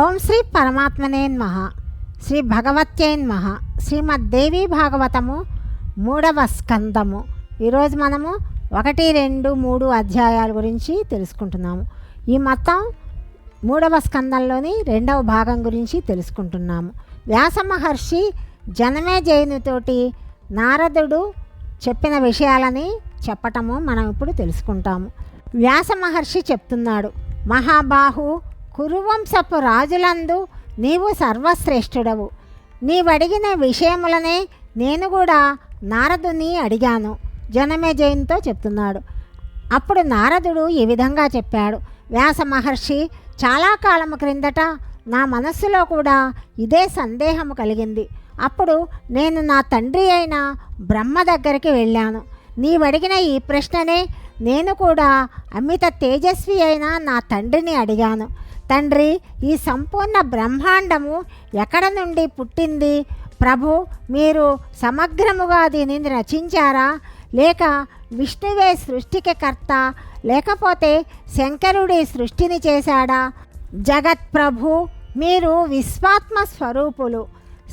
ఓం శ్రీ పరమాత్మనేన్మహ శ్రీ భగవత్యేన్మహ శ్రీమద్దేవి భాగవతము మూడవ స్కందము. ఈరోజు మనము ఒకటి రెండు మూడు అధ్యాయాల గురించి తెలుసుకుంటున్నాము. ఈ మొత్తం మూడవ స్కందంలోని రెండవ భాగం గురించి తెలుసుకుంటున్నాము. వ్యాస మహర్షి జనమే జయునితోటి నారదుడు చెప్పిన విషయాలని చెప్పటము మనం ఇప్పుడు తెలుసుకుంటాము. వ్యాస మహర్షి చెప్తున్నాడు మహాబాహు కురువంశపు రాజులందు నీవు సర్వశ్రేష్ఠుడవు. నీవడిగిన విషయములనే నేను కూడా నారదుని అడిగాను. జనమే జయంతో చెప్తున్నాడు. అప్పుడు నారదుడు ఈ విధంగా చెప్పాడు. వ్యాస మహర్షి చాలా కాలము క్రిందట నా మనస్సులో కూడా ఇదే సందేహము కలిగింది. అప్పుడు నేను నా తండ్రి అయిన బ్రహ్మ దగ్గరికి వెళ్ళాను. నీవడిగిన ఈ ప్రశ్ననే నేను కూడా అమిత తేజస్వి అయిన నా తండ్రిని అడిగాను. తండ్రి ఈ సంపూర్ణ బ్రహ్మాండము ఎక్కడ నుండి పుట్టింది? ప్రభు మీరు సమగ్రముగా దీనిని రచించారా? లేక విష్ణువే సృష్టికి కర్త లేకపోతే శంకరుడి సృష్టిని చేశాడా? జగత్ ప్రభు మీరు విశ్వాత్మ స్వరూపులు.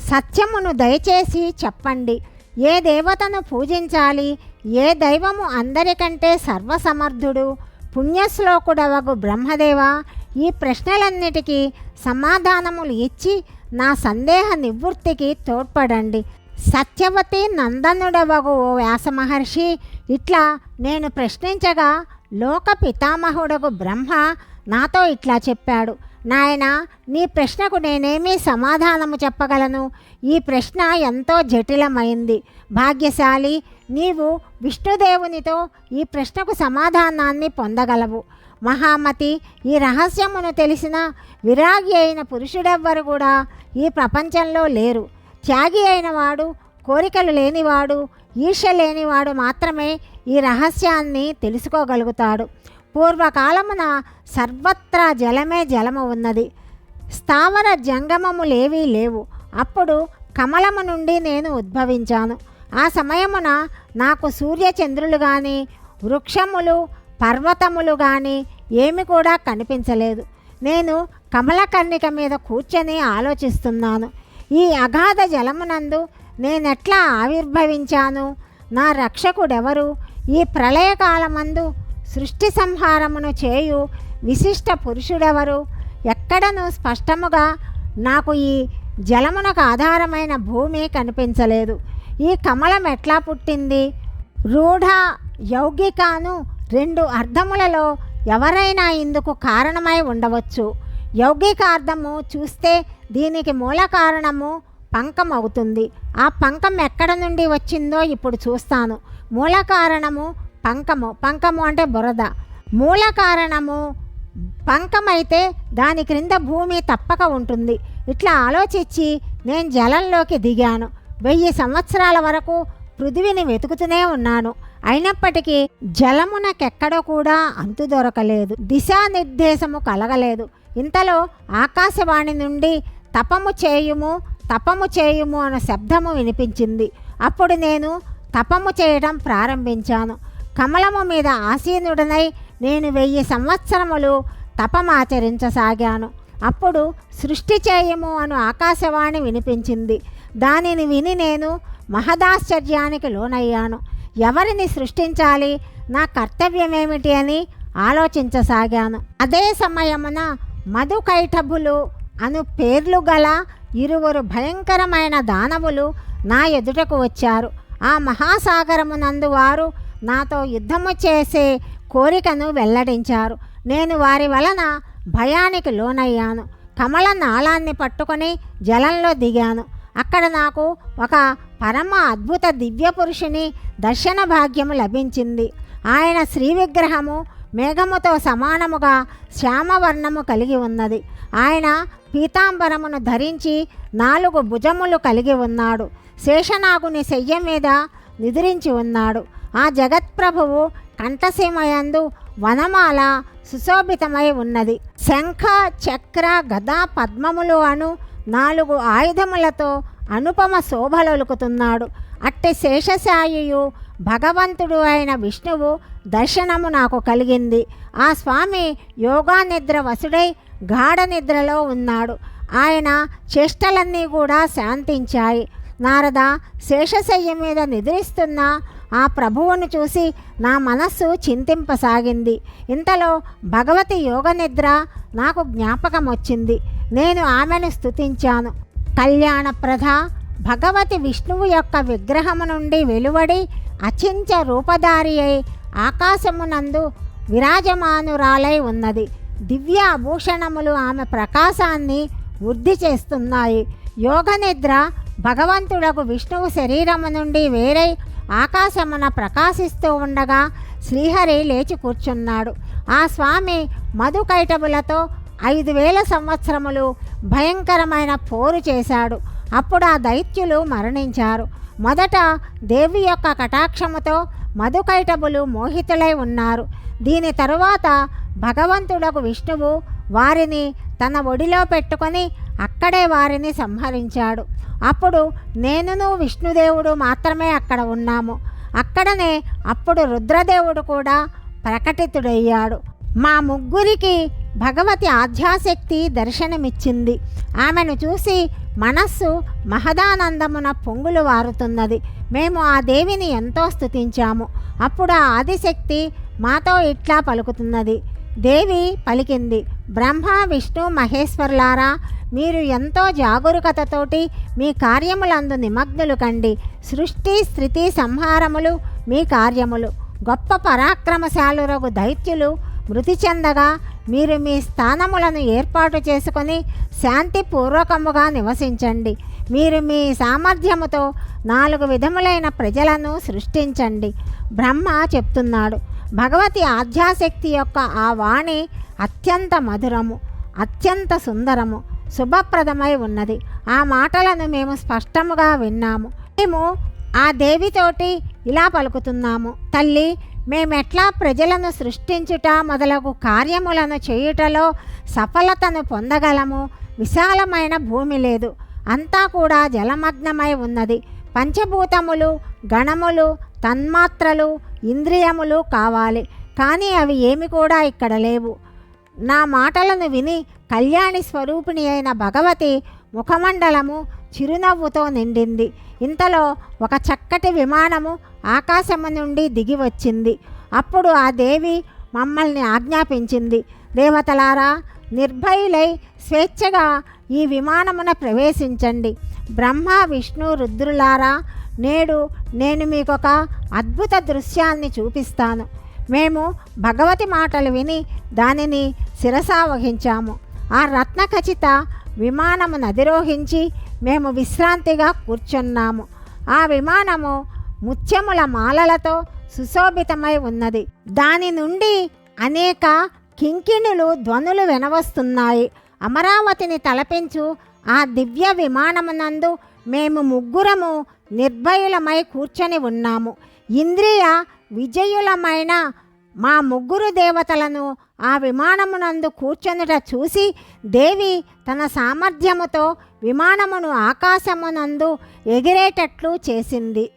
సత్యమును దయచేసి చెప్పండి. ఏ దేవతను పూజించాలి? ఏ దైవము అందరికంటే సర్వసమర్థుడు? పుణ్యశ్లోకుడవగు బ్రహ్మదేవ? ఈ ప్రశ్నలన్నిటికీ సమాధానములు ఇచ్చి నా సందేహ నివృత్తికి తోడ్పడండి. సత్యవతి నందనుడవగు ఓ వ్యాస మహర్షి ఇట్లా నేను ప్రశ్నించగా లోక పితామహుడగు బ్రహ్మ నాతో ఇట్లా చెప్పాడు. నాయన నీ ప్రశ్నకు నేనేమీ సమాధానము చెప్పగలను? ఈ ప్రశ్న ఎంతో జటిలమైంది. భాగ్యశాలి నీవు విష్ణుదేవునితో ఈ ప్రశ్నకు సమాధానాన్ని పొందగలవు. మహామతి ఈ రహస్యమును తెలిసిన విరాగి అయిన పురుషుడెవ్వరు కూడా ఈ ప్రపంచంలో లేరు. త్యాగి అయిన వాడు కోరికలు లేనివాడు ఈర్ష లేనివాడు మాత్రమే ఈ రహస్యాన్ని తెలుసుకోగలుగుతాడు. పూర్వకాలమున సర్వత్రా జలమే జలము ఉన్నది. స్థావర జంగమములేవీ లేవు అప్పుడు కమలము నుండి నేను ఉద్భవించాను. ఆ సమయమున నాకు సూర్యచంద్రులు కానీ వృక్షములు పర్వతములు కానీ ఏమి కూడా కనిపించలేదు. నేను కమలకర్ణిక మీద కూర్చొని ఆలోచిస్తున్నాను. ఈ అగాధ జలమునందు నేనెట్లా ఆవిర్భవించాను? నా రక్షకుడెవరు? ఈ ప్రళయకాలమందు సృష్టి సంహారమును చేయు విశిష్ట పురుషుడెవరు? ఎక్కడను స్పష్టముగా నాకు ఈ జలమునకు ఆధారమైన భూమి కనిపించలేదు. ఈ కమలం ఎట్లా పుట్టింది? రూఢ యౌగికాను రెండు అర్థములలో ఎవరైనా ఇందుకు కారణమై ఉండవచ్చు. యౌగికార్థము చూస్తే దీనికి మూల కారణము పంకం అవుతుంది ఆ పంకం ఎక్కడ నుండి వచ్చిందో ఇప్పుడు చూస్తాను. మూల కారణము పంకము. పంకము అంటే బురద. మూల కారణము పంకమైతే దాని క్రింద భూమి తప్పక ఉంటుంది. ఇట్లా ఆలోచించి నేను జలంలోకి దిగాను. వెయ్యి సంవత్సరాల వరకు పృథివిని వెతుకుతూనే ఉన్నాను. అయినప్పటికీ జలమునకెక్కడ కూడా అంతు దొరకలేదు. దిశానిర్దేశము కలగలేదు. ఇంతలో ఆకాశవాణి నుండి తపము చేయుము తపము చేయుము అన్న శబ్దము వినిపించింది. అప్పుడు నేను తపము చేయడం ప్రారంభించాను. కమలము మీద ఆసీనుడనై నేను వెయ్యి సంవత్సరములు తపమాచరించసాగాను అప్పుడు సృష్టి చేయము అను ఆకాశవాణి వినిపించింది. దానిని విని నేను మహదాశ్చర్యానికి లోనయ్యాను. ఎవరిని సృష్టించాలి? నా కర్తవ్యమేమిటి అని ఆలోచించసాగాను. అదే సమయమున మధుకైటభులు అను పేర్లు గల ఇరువురు భయంకరమైన దానవులు నా ఎదుటకు వచ్చారు. ఆ మహాసాగరమునందు వారు నాతో యుద్ధము చేసే కోరికను వెల్లడించారు. నేను వారి వలన భయానికి లోనయ్యాను. కమల నాళాన్ని పట్టుకొని జలంలో దిగాను. అక్కడ నాకు ఒక పరమ అద్భుత దివ్య పురుషుని దర్శన భాగ్యము లభించింది. ఆయన శ్రీ విగ్రహము మేఘముతో సమానముగా శ్యామవర్ణము కలిగి ఉన్నది. ఆయన పీతాంబరమును ధరించి నాలుగు భుజములు కలిగి ఉన్నాడు. శేషనాగుని శయ్య మీద నిద్రించి ఉన్నాడు. ఆ జగత్ప్రభువు కంఠసీమయందు వనమాల సుశోభితమై ఉన్నది. శంఖ చక్ర గదా పద్మములు అను నాలుగు ఆయుధములతో అనుపమ శోభలొలుకుతున్నాడు. అట్టి శేషశాయియు భగవంతుడు అయిన విష్ణువు దర్శనము నాకు కలిగింది. ఆ స్వామి యోగా నిద్ర వసుడై గాఢ నిద్రలో ఉన్నాడు. ఆయన చేష్టలన్నీ కూడా శాంతించాయి. నారద శేషశయ్య మీద నిద్రిస్తున్న ఆ ప్రభువును చూసి నా మనస్సు చింతింపసాగింది. ఇంతలో భగవతి యోగ నిద్ర నాకు జ్ఞాపకం వచ్చింది నేను ఆమెను స్తుతించాను. కళ్యాణప్రధ భగవతి విష్ణువు యొక్క విగ్రహము నుండి వెలువడి అచించ రూపధారి అయి ఆకాశమునందు విరాజమానురాలై ఉన్నది. దివ్య ఆభూషణములు ఆమె ప్రకాశాన్ని వృద్ధి చేస్తున్నాయి. యోగ నిద్ర భగవంతుడకు విష్ణువు శరీరము నుండి వేరై ఆకాశమున ప్రకాశిస్తూ ఉండగా శ్రీహరి లేచి కూర్చున్నాడు. ఆ స్వామి మధుకైటబులతో ఐదు వేల సంవత్సరములు భయంకరమైన పోరు చేశాడు. అప్పుడు ఆ దైత్యులు మరణించారు. మొదట దేవి యొక్క కటాక్షముతో మధుకైటబులు మోహితులై ఉన్నారు. దీని తరువాత భగవంతుడకు విష్ణువు వారిని తన ఒడిలో పెట్టుకొని అక్కడే వారిని సంహరించాడు. అప్పుడు నేనును విష్ణుదేవుడు మాత్రమే అక్కడ ఉన్నాము. అక్కడనే అప్పుడు రుద్రదేవుడు కూడా ప్రకటితుడయ్యాడు. మా ముగ్గురికి భగవతి ఆధ్యాశక్తి దర్శనమిచ్చింది. ఆమెను చూసి మనస్సు మహదానందమున పొంగులు వారుతున్నది. మేము ఆ దేవిని ఎంతో స్తుతించాము. అప్పుడు ఆ ఆదిశక్తి మాతో ఇట్లా పలుకుతున్నది. దేవి పలికింది బ్రహ్మ విష్ణు మహేశ్వర్లారా మీరు ఎంతో జాగరూకతతోటి మీ కార్యములందు నిమగ్నులు కండి. సృష్టి స్థితి సంహారములు మీ కార్యములు. గొప్ప పరాక్రమశాలురగు దైత్యులు మృతి చెందగా మీరు మీ స్థానములను ఏర్పాటు చేసుకొని శాంతిపూర్వకముగా నివసించండి. మీరు మీ సామర్థ్యముతో నాలుగు విధములైన ప్రజలను సృష్టించండి. బ్రహ్మ చెప్తున్నాడు భగవతి ఆధ్యాశక్తి యొక్క ఆ వాణి అత్యంత మధురము అత్యంత సుందరము శుభప్రదమై ఉన్నది. ఆ మాటలను మేము స్పష్టముగా విన్నాము. మేము ఆ దేవితోటి ఇలా పలుకుతున్నాము తల్లి మేమెట్లా ప్రజలను సృష్టించుట మొదలగు కార్యములను చేయుటలో సఫలతను పొందగలము. విశాలమైన భూమి లేదు. అంతా కూడా జలమగ్నమై ఉన్నది. పంచభూతములు గణములు తన్మాత్రలు ఇంద్రియములు కావాలి. కానీ అవి ఏమి కూడా ఇక్కడ లేవు. నా మాటలను విని కళ్యాణి స్వరూపిణి అయిన భగవతి ముఖమండలము చిరునవ్వుతో నిండింది. ఇంతలో ఒక చక్కటి విమానము ఆకాశము నుండి దిగి వచ్చింది. అప్పుడు ఆ దేవి మమ్మల్ని ఆజ్ఞాపించింది. దేవతలారా నిర్భయులై స్వేచ్ఛగా ఈ విమానమున ప్రవేశించండి. బ్రహ్మ విష్ణు రుద్రులారా నేడు నేను మీకొక అద్భుత దృశ్యాన్ని చూపిస్తాను. మేము భగవతి మాటలు విని దానిని శిరసా వహించాము ఆ రత్న ఖచ్చిత విమానము నదిరోహించి మేము విశ్రాంతిగా కూర్చున్నాము. ఆ విమానము ముత్యముల మాలలతో సుశోభితమై ఉన్నది. దాని నుండి అనేక కింకిణులు ధ్వనులు వినవస్తున్నాయి. అమరావతిని తలపించు ఆ దివ్య విమానమునందు మేము ముగ్గురము నిర్భయులమై కూర్చొని ఉన్నాము. ఇంద్రియ విజయులమైన మా ముగ్గురు దేవతలను ఆ విమానమునందు కూర్చొనుట చూసి దేవి తన సామర్థ్యముతో విమానమును ఆకాశమునందు ఎగిరేటట్లు చేసింది.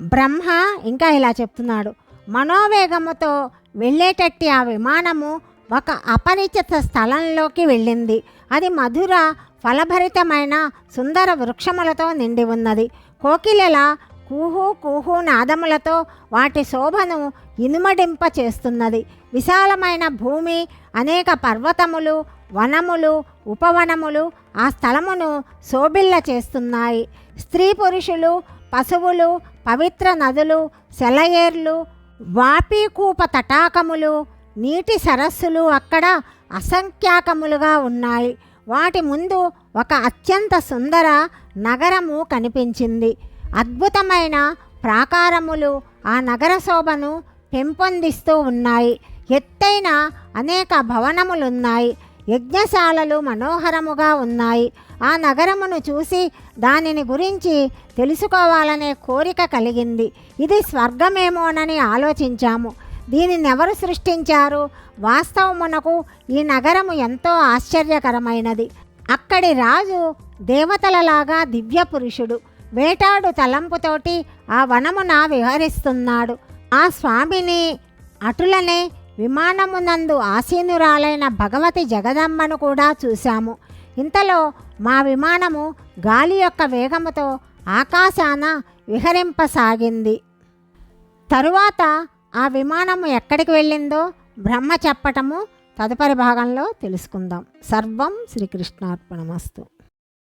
బ్రహ్మ ఇంకా ఇలా చెప్తున్నాడు మనోవేగముతో వెళ్ళేటట్టి ఆ విమానము ఒక అపరిచిత స్థలంలోకి వెళ్ళింది. అది మధుర ఫలభరితమైన సుందర వృక్షములతో నిండి ఉన్నది. కోకిలెల కూహు కూహు నాదములతో వాటి శోభను ఇనుమడింప చేస్తున్నది. విశాలమైన భూమి అనేక పర్వతములు వనములు ఉపవనములు ఆ స్థలమును శోభిల్ల చేస్తున్నాయి. స్త్రీ పురుషులు పశువులు పవిత్ర నదులు సెలయేర్లు వాపీకూప తటాకములు నీటి సరస్సులు అక్కడ అసంఖ్యాకములుగా ఉన్నాయి. వాటి ముందు ఒక అత్యంత సుందర నగరము కనిపించింది. అద్భుతమైన ప్రాకారములు ఆ నగర శోభను పెంపొందిస్తూ ఉన్నాయి. ఎత్తైన అనేక భవనములున్నాయి. యజ్ఞశాలలు మనోహరముగా ఉన్నాయి. ఆ నగరమును చూసి దానిని గురించి తెలుసుకోవాలనే కోరిక కలిగింది. ఇది స్వర్గమేమోనని ఆలోచించాము. దీనిని ఎవరు సృష్టించారు? వాస్తవమునకు ఈ నగరము ఎంతో ఆశ్చర్యకరమైనది. అక్కడి రాజు దేవతలలాగా దివ్య పురుషుడు వేటాడు తలంపుతోటి ఆ వనమున విహరిస్తున్నాడు. ఆ స్వామిని అటులనే విమానమునందు ఆసీనురాలైన భగవతి జగదమ్మను కూడా చూశాము. ఇంతలో మా విమానము గాలి యొక్క వేగముతో ఆకాశాన విహరింపసాగింది. తరువాత ఆ విమానము ఎక్కడికి వెళ్ళిందో బ్రహ్మ చెప్పటము తదుపరి భాగంలో తెలుసుకుందాం. సర్వం శ్రీకృష్ణార్పణమస్తు.